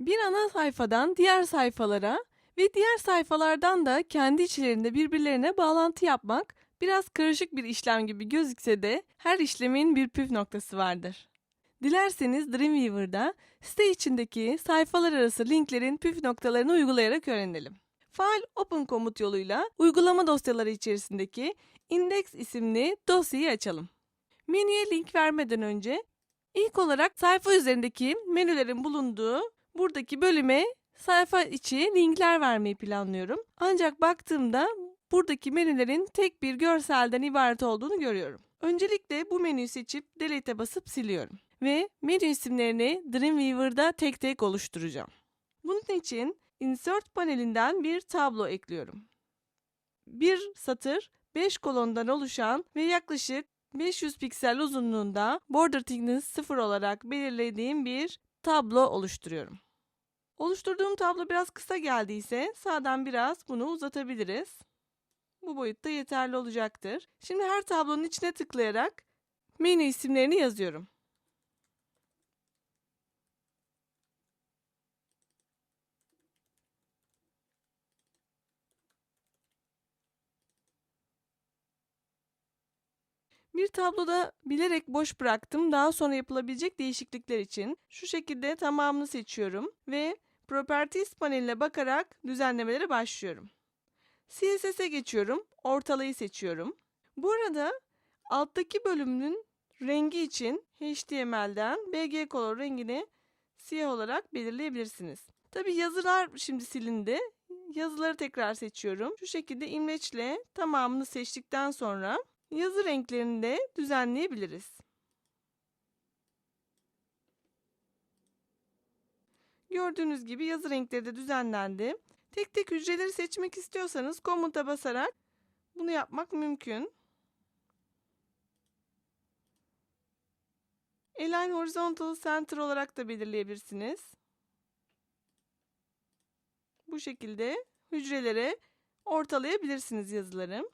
Bir ana sayfadan diğer sayfalara ve diğer sayfalardan da kendi içlerinde birbirlerine bağlantı yapmak biraz karışık bir işlem gibi gözükse de her işlemin bir püf noktası vardır. Dilerseniz Dreamweaver'da site içindeki sayfalar arası linklerin püf noktalarını uygulayarak öğrenelim. File Open komut yoluyla uygulama dosyaları içerisindeki Index isimli dosyayı açalım. Menüye link vermeden önce ilk olarak sayfa üzerindeki menülerin bulunduğu buradaki bölüme sayfa içi linkler vermeyi planlıyorum. Ancak baktığımda buradaki menülerin tek bir görselden ibaret olduğunu görüyorum. Öncelikle bu menüyü seçip Delete'e basıp siliyorum. Ve menü isimlerini Dreamweaver'da tek tek oluşturacağım. Bunun için Insert panelinden bir tablo ekliyorum. Bir satır 5 kolondan oluşan ve yaklaşık 500 piksel uzunluğunda border thickness 0 olarak belirlediğim bir tablo oluşturuyorum. Oluşturduğum tablo biraz kısa geldiyse sağdan biraz bunu uzatabiliriz. Bu boyutta yeterli olacaktır. Şimdi her tablonun içine tıklayarak menü isimlerini yazıyorum. Bir tabloda bilerek boş bıraktım. Daha sonra yapılabilecek değişiklikler için şu şekilde tamamını seçiyorum ve Properties paneline bakarak düzenlemelere başlıyorum. CSS'e geçiyorum. Ortalayı seçiyorum. Bu arada alttaki bölümün rengi için HTML'den BG Color rengini siyah olarak belirleyebilirsiniz. Tabi yazılar şimdi silindi. Yazıları tekrar seçiyorum. Şu şekilde imleçle tamamını seçtikten sonra yazı renklerini de düzenleyebiliriz. Gördüğünüz gibi yazı renkleri de düzenlendi. Tek tek hücreleri seçmek istiyorsanız komuta basarak bunu yapmak mümkün. Align Horizontal Center olarak da belirleyebilirsiniz. Bu şekilde hücrelere ortalayabilirsiniz yazıları.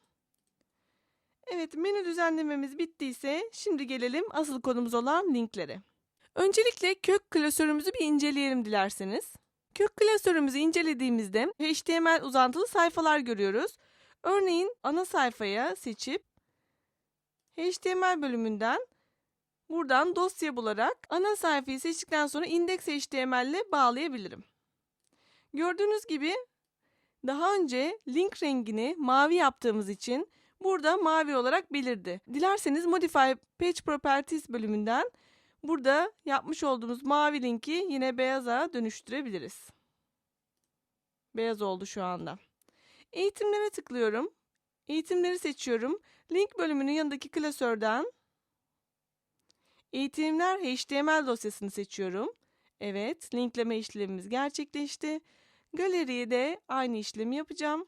Evet menü düzenlememiz bittiyse şimdi gelelim asıl konumuz olan linklere. Öncelikle kök klasörümüzü bir inceleyelim dilerseniz. Kök klasörümüzü incelediğimizde HTML uzantılı sayfalar görüyoruz. Örneğin ana sayfaya seçip HTML bölümünden buradan dosya bularak ana sayfayı seçtikten sonra index.html ile bağlayabilirim. Gördüğünüz gibi daha önce link rengini mavi yaptığımız için burada mavi olarak belirdi. Dilerseniz Modify Page Properties bölümünden burada yapmış olduğumuz mavi linki yine beyaza dönüştürebiliriz. Beyaz oldu şu anda. Eğitimlere tıklıyorum. Eğitimleri seçiyorum. Link bölümünün yanındaki klasörden Eğitimler HTML dosyasını seçiyorum. Evet, linkleme işlemimiz gerçekleşti. Galeriye de aynı işlemi yapacağım.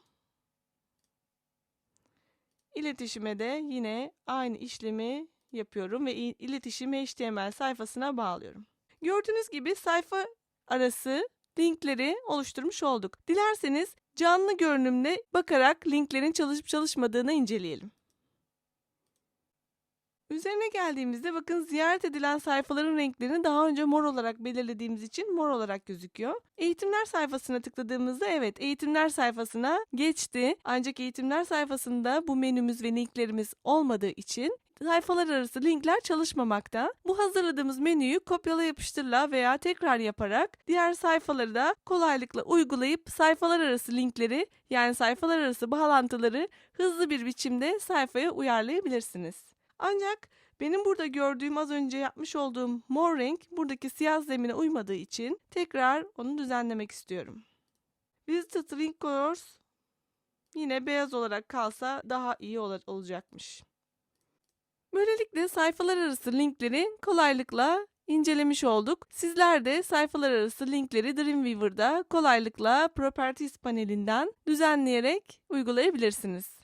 İletişime de yine aynı işlemi yapıyorum ve iletişim HTML sayfasına bağlıyorum. Gördüğünüz gibi sayfa arası linkleri oluşturmuş olduk. Dilerseniz canlı görünümle bakarak linklerin çalışıp çalışmadığını inceleyelim. Üzerine geldiğimizde bakın ziyaret edilen sayfaların renklerini daha önce mor olarak belirlediğimiz için mor olarak gözüküyor. Eğitimler sayfasına tıkladığımızda evet eğitimler sayfasına geçti. Ancak eğitimler sayfasında bu menümüz ve linklerimiz olmadığı için sayfalar arası linkler çalışmamakta. Bu hazırladığımız menüyü kopyala yapıştırla veya tekrar yaparak diğer sayfaları da kolaylıkla uygulayıp sayfalar arası linkleri yani sayfalar arası bağlantıları hızlı bir biçimde sayfaya uyarlayabilirsiniz. Ancak benim burada gördüğüm az önce yapmış olduğum mor renk buradaki siyah zemine uymadığı için tekrar onu düzenlemek istiyorum. Visited Link Colors yine beyaz olarak kalsa daha iyi ol olacakmış. Böylelikle sayfalar arası linkleri kolaylıkla incelemiş olduk. Sizler de sayfalar arası linkleri Dreamweaver'da kolaylıkla Properties panelinden düzenleyerek uygulayabilirsiniz.